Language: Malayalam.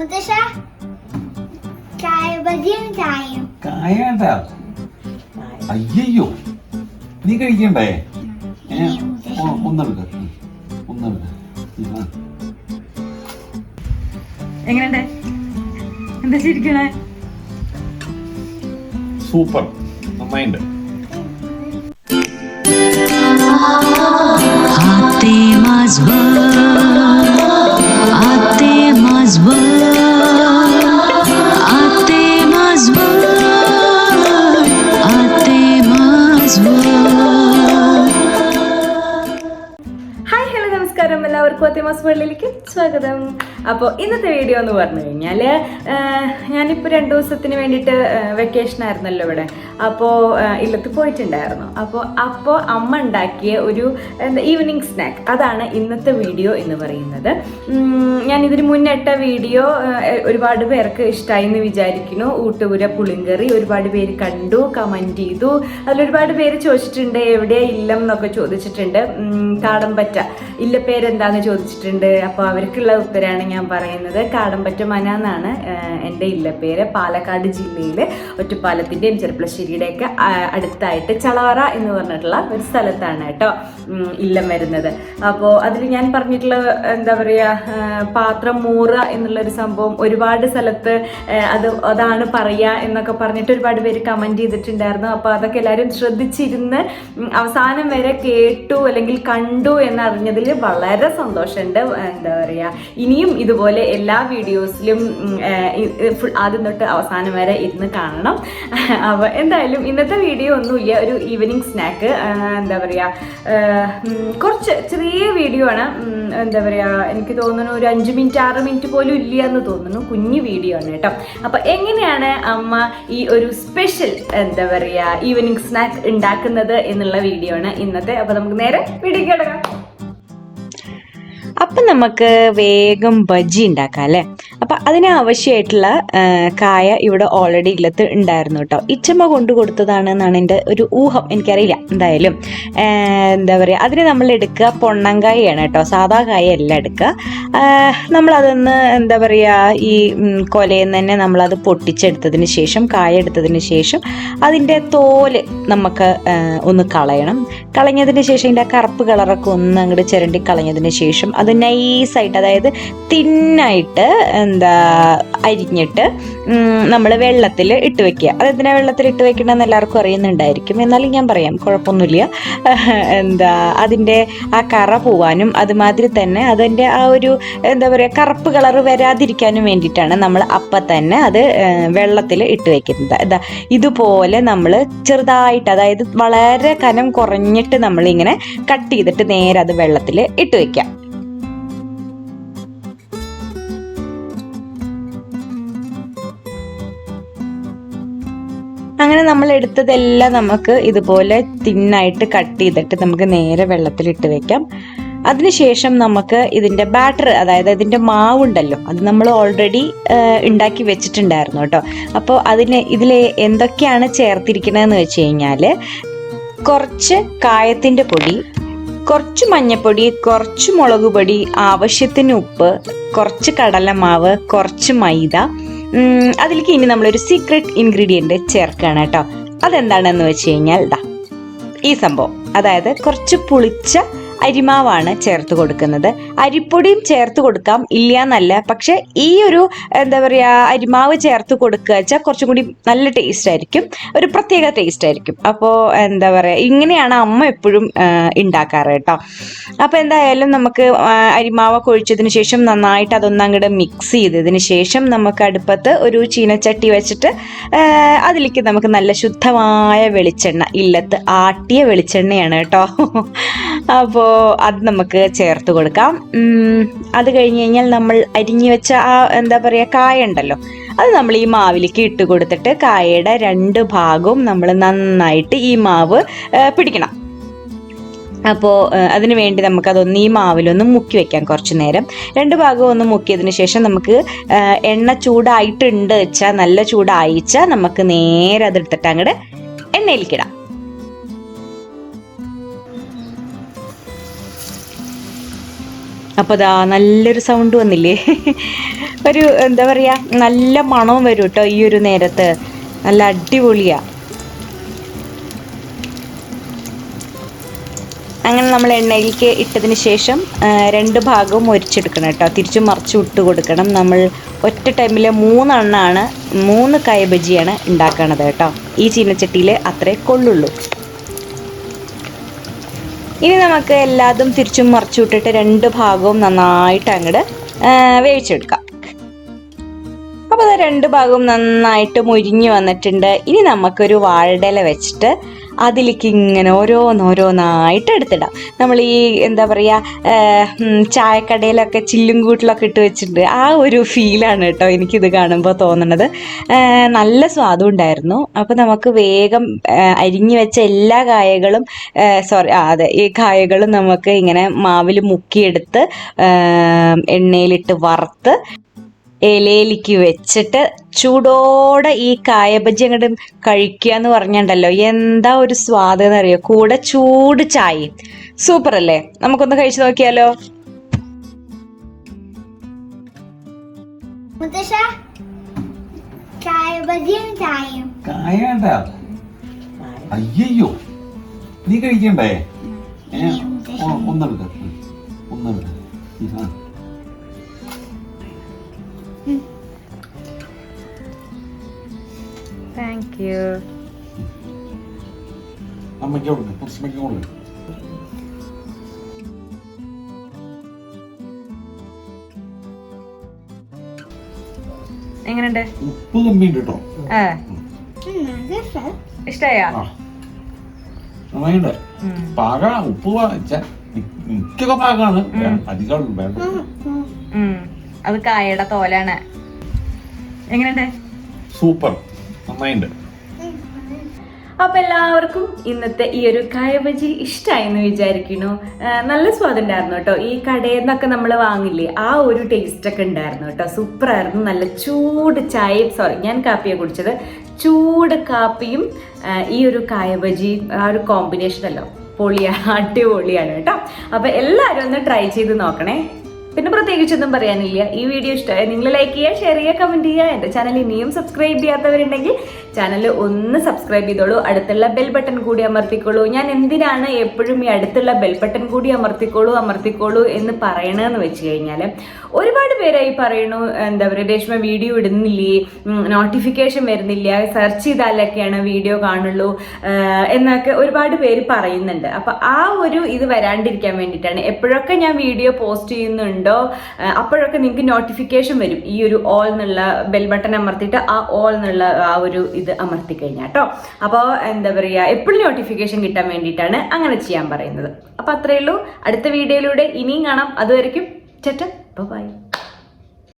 മുത്തശ്ശ ചായ ബജിയും ചായയും കായ വേണ്ട. അയ്യോ നീ കഴിക്കണ്ടേ? ഒന്നെടുക്ക. ഒന്നെടുക്ക. എങ്ങനെയുണ്ട്? എന്താ ചിരിക്കണേ സൂപ്പർ. നന്നായിണ്ട്. Ate mazba Ate mazba അത്യമാസ് വേൾഡിലേക്ക് സ്വാഗതം. അപ്പോൾ ഇന്നത്തെ വീഡിയോ എന്ന് പറഞ്ഞു കഴിഞ്ഞാൽ ഞാനിപ്പോൾ രണ്ട് ദിവസത്തിന് വേണ്ടിയിട്ട് വെക്കേഷൻ ആയിരുന്നല്ലോ ഇവിടെ. അപ്പോൾ ഇല്ലത്ത് പോയിട്ടുണ്ടായിരുന്നു. അപ്പോൾ അപ്പോൾ അമ്മ ഉണ്ടാക്കിയ ഒരു എന്താ ഈവനിങ് സ്നാക്ക് അതാണ് ഇന്നത്തെ വീഡിയോ എന്ന് പറയുന്നത്. ഞാൻ ഇതിന് മുന്നിട്ട വീഡിയോ ഒരുപാട് പേർക്ക് ഇഷ്ടമായി എന്ന് വിചാരിക്കുന്നു. ഊട്ടുപുര പുളിങ്കറി ഒരുപാട് പേര് കണ്ടു കമന്റ് ചെയ്തു. അതിലൊരുപാട് പേര് ചോദിച്ചിട്ടുണ്ട് എവിടെയാ ഇല്ലം എന്നൊക്കെ ചോദിച്ചിട്ടുണ്ട്. കാടമ്പറ്റ ഇല്ല പേരെന്താന്ന് ചോദിച്ചിട്ടുണ്ട്. അപ്പോൾ അവർക്കുള്ള ഉത്തരമാണ് ഞാൻ പറയുന്നത് കാടമ്പറ്റ മന എന്നാണ് എന്റെ ഇല്ല പേര്. പാലക്കാട് ജില്ലയിൽ ഒറ്റപ്പാലത്തിന്റെയും ചെറുപ്പശ്ശേരിയുടെയൊക്കെ അടുത്തായിട്ട് ചളവറ എന്ന് പറഞ്ഞിട്ടുള്ള ഒരു സ്ഥലത്താണ് കേട്ടോ ഇല്ലം വരുന്നത്. അപ്പോൾ അതിൽ ഞാൻ പറഞ്ഞിട്ടുള്ള എന്താ പറയുക പാത്രം മൂറ എന്നുള്ളൊരു സംഭവം ഒരുപാട് സ്ഥലത്ത് അത് അതാണ് പറയുക എന്നൊക്കെ പറഞ്ഞിട്ട് ഒരുപാട് പേര് കമന്റ് ചെയ്തിട്ടുണ്ടായിരുന്നു. അപ്പോൾ അതൊക്കെ എല്ലാവരും ശ്രദ്ധിച്ചിരുന്ന് അവസാനം വരെ കേട്ടു അല്ലെങ്കിൽ കണ്ടു എന്നറിഞ്ഞതിൽ വളരെ സന്തോഷമുണ്ട്. എന്താ പറയുക ഇനിയും ഇതുപോലെ എല്ലാ വീഡിയോസിലും ആദ്യം തൊട്ട് അവസാനം വരെ ഇരുന്ന് കാണണം. അപ്പോൾ എന്തായാലും ഇന്നത്തെ വീഡിയോ ഒന്നുമില്ല. ഒരു ഈവനിങ് സ്നാക്ക്. എന്താ പറയുക കുറച്ച് ചെറിയ വീഡിയോ ആണ്. എന്താ പറയുക എനിക്ക് തോന്നുന്നു ഒരു അഞ്ച് മിനിറ്റ് ആറ് മിനിറ്റ് പോലും ഇല്ല എന്ന് തോന്നുന്നു. കുഞ്ഞു വീഡിയോ ആണ് കേട്ടോ. അപ്പോൾ എങ്ങനെയാണ് അമ്മ ഈ ഒരു സ്പെഷ്യൽ എന്താ പറയുക ഈവനിങ് സ്നാക്ക് ഉണ്ടാക്കുന്നത് എന്നുള്ള വീഡിയോ ആണ് ഇന്നത്തെ. അപ്പോൾ നമുക്ക് നേരെ വീഡിയോ കിടക്കാം. അപ്പം നമുക്ക് വേഗം ബജ്ജി ഉണ്ടാക്കാം അല്ലേ? അപ്പം അതിന് ആവശ്യമായിട്ടുള്ള കായ ഇവിടെ ഓൾറെഡി ഇല്ലത്ത് ഉണ്ടായിരുന്നു കേട്ടോ ഇച്ചമ്മ കൊണ്ടു കൊടുത്തതാണ് എന്നാണ് എന്റെ ഒരു ഊഹം. എനിക്കറിയില്ല. എന്തായാലും എന്താ പറയുക അതിന് നമ്മൾ എടുക്കുക. പൊണ്ണങ്കായാണ് കേട്ടോ സാധാ കായ അല്ല എടുക്കുക നമ്മളതൊന്ന് എന്താ പറയുക ഈ കൊലയിൽ നിന്ന് തന്നെ നമ്മളത് പൊട്ടിച്ചെടുത്തതിന് ശേഷം കായ എടുത്തതിന് ശേഷം അതിന്റെ തോൽ നമുക്ക് ഒന്ന് കളയണം. കളഞ്ഞതിന് ശേഷം ഇതിന്റെ കറുപ്പ് കളറൊക്കെ ഒന്ന് അങ്ങോട്ട് ചിരണ്ടി കളഞ്ഞതിന് ശേഷം അത് നൈസായിട്ട് അതായത് തിന്നായിട്ട് എന്താ അരിഞ്ഞിട്ട് നമ്മൾ വെള്ളത്തിൽ ഇട്ട് വെക്കുക. അതെന്തിനാ വെള്ളത്തിൽ ഇട്ട് വെക്കണമെന്ന് എല്ലാവർക്കും അറിയുന്നുണ്ടായിരിക്കും. എന്നാലും ഞാൻ പറയാം കുഴപ്പമൊന്നുമില്ല. എന്താ അതിന്റെ ആ കറ പോവാനും അതുമാതിരി തന്നെ അതിന്റെ ആ ഒരു എന്താ പറയുക കറുപ്പ് കളറ് വരാതിരിക്കാനും വേണ്ടിയിട്ടാണ് നമ്മൾ അപ്പം തന്നെ അത് വെള്ളത്തിൽ ഇട്ട് വെക്കുന്നത്. എന്താ ഇതുപോലെ നമ്മൾ ചെറുതായിട്ട് അതായത് വളരെ കനം കുറഞ്ഞിട്ട് നമ്മളിങ്ങനെ കട്ട് ചെയ്തിട്ട് നേരെ അത് വെള്ളത്തിൽ ഇട്ട് വെക്കാം നമ്മൾ എടുത്തതെല്ലാം നമുക്ക് ഇതുപോലെ തിന്നായിട്ട് കട്ട് ചെയ്തിട്ട് നമുക്ക് നേരെ വെള്ളത്തിലിട്ട് വെക്കാം. അതിനുശേഷം നമുക്ക് ഇതിന്റെ ബാറ്റർ അതായത് ഇതിന്റെ മാവുണ്ടല്ലോ അത് നമ്മൾ ഓൾറെഡി ഉണ്ടാക്കി വെച്ചിട്ടുണ്ടായിരുന്നു കേട്ടോ. അപ്പോൾ അതിന് ഇതിൽ എന്തൊക്കെയാണ് ചേർത്തിരിക്കണതെന്ന് വെച്ച് കഴിഞ്ഞാൽ കുറച്ച് കായത്തിന്റെ പൊടി കുറച്ച് മഞ്ഞപ്പൊടി കുറച്ച് മുളക് പൊടി ആവശ്യത്തിന് ഉപ്പ് കുറച്ച് കടലമാവ് കുറച്ച് മൈദ അതിലേക്ക് ഇനി നമ്മളൊരു സീക്രട്ട് ഇൻഗ്രീഡിയന്റ് ചേർക്കുകയാണ് കേട്ടോ. അതെന്താണെന്ന് വെച്ച് കഴിഞ്ഞാൽ ഇതാ ഈ സംഭവം. അതായത് കുറച്ച് പുളിച്ച അരിമാവാണ് ചേർത്ത് കൊടുക്കുന്നത്. അരിപ്പൊടിയും ചേർത്ത് കൊടുക്കാം. ഇല്ല എന്നല്ല പക്ഷെ ഈ ഒരു എന്താ പറയുക അരിമാവ് ചേർത്ത് കൊടുക്കുക വെച്ചാൽ കുറച്ചും കൂടി നല്ല ടേസ്റ്റ് ആയിരിക്കും. ഒരു പ്രത്യേക ടേസ്റ്റ് ആയിരിക്കും. അപ്പോൾ എന്താ പറയുക ഇങ്ങനെയാണ് അമ്മ എപ്പോഴും ഉണ്ടാക്കാറ് കേട്ടോ. അപ്പോൾ എന്തായാലും നമുക്ക് അരിമാവ് അരിമാവൊക്കെ ഒഴിച്ചതിന് ശേഷം നന്നായിട്ട് അതൊന്ന് അങ്ങോട്ട് മിക്സ് ചെയ്തതിന് ശേഷം നമുക്ക് അടുപ്പത്ത് ഒരു ചീനച്ചട്ടി വെച്ചിട്ട് അതിലേക്ക് നമുക്ക് നല്ല ശുദ്ധമായ വെളിച്ചെണ്ണ ഇല്ലത്ത് ആട്ടിയ വെളിച്ചെണ്ണയാണ് കേട്ടോ. അപ്പോൾ അത് നമുക്ക് ചേർത്ത് കൊടുക്കാം. അത് കഴിഞ്ഞ് കഴിഞ്ഞാൽ നമ്മൾ അരിഞ്ഞു വെച്ച ആ എന്താ പറയുക കായ ഉണ്ടല്ലോ. അത് നമ്മൾ ഈ മാവിലേക്ക് ഇട്ട് കൊടുത്തിട്ട് കായയുടെ രണ്ട് ഭാഗവും നമ്മൾ നന്നായിട്ട് ഈ മാവ് പിടിക്കണം. അപ്പോൾ അതിന് വേണ്ടി നമുക്കതൊന്ന് ഈ മാവിലൊന്ന് മുക്കി വെക്കാം കുറച്ച് നേരം. രണ്ട് ഭാഗം ഒന്ന് മുക്കിയതിന് ശേഷം നമുക്ക് എണ്ണ ചൂടായിട്ടുണ്ട് വെച്ചാൽ നല്ല ചൂടായിച്ചാൽ നമുക്ക് നേരെ അതെടുത്തിട്ട് അങ്ങോട്ട് എണ്ണയിലേക്കിടാം അപ്പോൾ ദാ നല്ലൊരു സൗണ്ട് വന്നില്ലേ? ഒരു എന്താ പറയുക നല്ല മണവും വരും കേട്ടോ ഈ ഒരു നേരത്ത്. നല്ല അടിപൊളിയാണ് അങ്ങനെ നമ്മൾ എണ്ണയിലേക്ക് ഇട്ടതിന് ശേഷം രണ്ട് ഭാഗവും ഒരിച്ചെടുക്കണം കേട്ടോ. തിരിച്ചും മറിച്ചും ഇട്ട് കൊടുക്കണം. നമ്മൾ ഒറ്റ ടൈമിൽ മൂന്നെണ്ണമാണ് മൂന്ന് കായ ബജിയാണ് ഉണ്ടാക്കണത് കേട്ടോ. ഈ ചീനച്ചട്ടിയിൽ അത്രേ കൊള്ളുള്ളൂ. ഇനി നമുക്ക് എല്ലാതും തിരിച്ചും മറിച്ചും വിട്ടിട്ട് രണ്ട് ഭാഗവും നന്നായിട്ട് അങ്ങോട്ട് വേവിച്ചെടുക്കാം. അപ്പോൾ അത് രണ്ട് ഭാഗവും നന്നായിട്ട് മുരിഞ്ഞു വന്നിട്ടുണ്ട്. ഇനി നമുക്കൊരു വാഴയില വെച്ചിട്ട് അതിലേക്ക് ഇങ്ങനെ ഓരോന്നോരോന്നായിട്ട് എടുത്തിടാം. നമ്മൾ ഈ എന്താ പറയുക ചായക്കടയിലൊക്കെ ചില്ലും കൂട്ടിലൊക്കെ ഇട്ട് വെച്ചിട്ടുണ്ട്. ആ ഒരു ഫീലാണ് കേട്ടോ എനിക്കിത് കാണുമ്പോൾ തോന്നണത്. നല്ല സ്വാദും ഉണ്ടായിരുന്നു. അപ്പോൾ നമുക്ക് വേഗം അരിഞ്ഞു വെച്ച എല്ലാ കായകളും സോറി അതെ ഈ കായകളും നമുക്ക് ഇങ്ങനെ മാവിൽ മുക്കിയെടുത്ത് എണ്ണയിലിട്ട് വറുത്ത് ഇലയിലേക്ക് വെച്ചിട്ട് ചൂടോടെ ഈ കായബജി അങ്ങോട്ട് കഴിക്കുക എന്ന് പറഞ്ഞിട്ടുണ്ടല്ലോ. എന്താ ഒരു സ്വാദ് എന്നറിയോ? കൂടെ ചൂട് ചായ സൂപ്പർ അല്ലേ? നമുക്കൊന്ന് കഴിച്ചു നോക്കിയാലോ? അയ്യോ നീ കഴിക്കണ്ടേ? ഓ, ഒന്നെടുക്ക. ഒന്നെടുക്ക. താങ്ക് യു അമ്മയ്ക്ക് കൊടുക്ക് കുറിച്ചമ്മയ്ക്ക് കൊടുക്ക്. എങ്ങനെയുണ്ട്? ഉപ്പ് കമ്മിയുണ്ട് കേട്ടോ. ഇഷ്ടായോ? ആ. നന്നായിണ്ട്. പാക ഉപ്പ് മിക്കൊക്കെ പാകാണ്. അധികം വേണ്ട. അത് കായയുടെ തോലാണ്. എങ്ങനെയുണ്ട്? സൂപ്പർ. നന്നായിണ്ട്. അപ്പൊ എല്ലാവർക്കും ഇന്നത്തെ ഈ ഒരു കായബജി ഇഷ്ടമായി എന്ന് വിചാരിക്കുന്നു നല്ല സ്വാദുണ്ടായിരുന്നു കേട്ടോ. ഈ കടയിൽ നിന്നൊക്കെ നമ്മൾ വാങ്ങില്ലേ ആ ഒരു ടേസ്റ്റ് ഒക്കെ ഉണ്ടായിരുന്നു കേട്ടോ. സൂപ്പർ ആയിരുന്നു. നല്ല ചൂട് ചായ സോറി ഞാൻ കാപ്പിയാണ് കുടിച്ചത്. ചൂട് കാപ്പിയും ഈ ഒരു കായബജി ആ ഒരു കോമ്പിനേഷൻ അല്ലോ. പൊളിയാണ് അടിപൊളിയാണ് കേട്ടോ. അപ്പൊ എല്ലാവരും ഒന്ന് ട്രൈ ചെയ്ത് നോക്കണേ. പിന്നെ പ്രത്യേകിച്ചൊന്നും പറയാനില്ല. ഈ വീഡിയോ ഇഷ്ടമായി നിങ്ങൾ ലൈക്ക് ചെയ്യുക ഷെയർ ചെയ്യുക കമന്റ് ചെയ്യുക. എന്റെ ചാനൽ ഇനിയും സബ്സ്ക്രൈബ് ചെയ്യാത്തവരുണ്ടെങ്കിൽ ചാനൽ ഒന്ന് സബ്സ്ക്രൈബ് ചെയ്തോളൂ. അടുത്തുള്ള ബെൽ ബട്ടൺ കൂടി അമർത്തിക്കോളൂ. ഞാൻ എന്തിനാണ് എപ്പോഴും ഈ അടുത്തുള്ള ബെൽ ബട്ടൺ കൂടി അമർത്തിക്കോളൂ അമർത്തിക്കോളൂ എന്ന് പറയണമെന്ന് വെച്ച് കഴിഞ്ഞാൽ ഒരുപാട് പേരായി പറയണു എന്താ പറയുക രേഷ്മ വീഡിയോ ഇടുന്നില്ലേ? നോട്ടിഫിക്കേഷൻ വരുന്നില്ല. സെർച്ച് ചെയ്താലൊക്കെയാണ് വീഡിയോ കാണുള്ളൂ എന്നൊക്കെ ഒരുപാട് പേര് പറയുന്നുണ്ട്. അപ്പോൾ ആ ഒരു ഇത് വരാണ്ടിരിക്കാൻ വേണ്ടിയിട്ടാണ് എപ്പോഴൊക്കെ ഞാൻ വീഡിയോ പോസ്റ്റ് ചെയ്യുന്നുണ്ടോ ആഹ് അപ്പോഴൊക്കെ നിങ്ങൾക്ക് നോട്ടിഫിക്കേഷൻ വരും. ഈ ഒരു ഓൾ എന്നുള്ള ബെൽ ബട്ടൺ അമർത്തിയിട്ട് ആ ഓൾ എന്നുള്ള ആ ഒരു ഇത് അമർത്തി കഴിഞ്ഞാൽ കേട്ടോ അപ്പോൾ എന്താ പറയുക എപ്പോഴും നോട്ടിഫിക്കേഷൻ കിട്ടാൻ വേണ്ടിയിട്ടാണ് അങ്ങനെ ചെയ്യാൻ പറയുന്നത്. അപ്പോൾ അത്രയേ ഉള്ളൂ. അടുത്ത വീഡിയോയിലൂടെ ഇനിയും കാണാം. അതുവരെയും ചേട്ടൻ ബൈ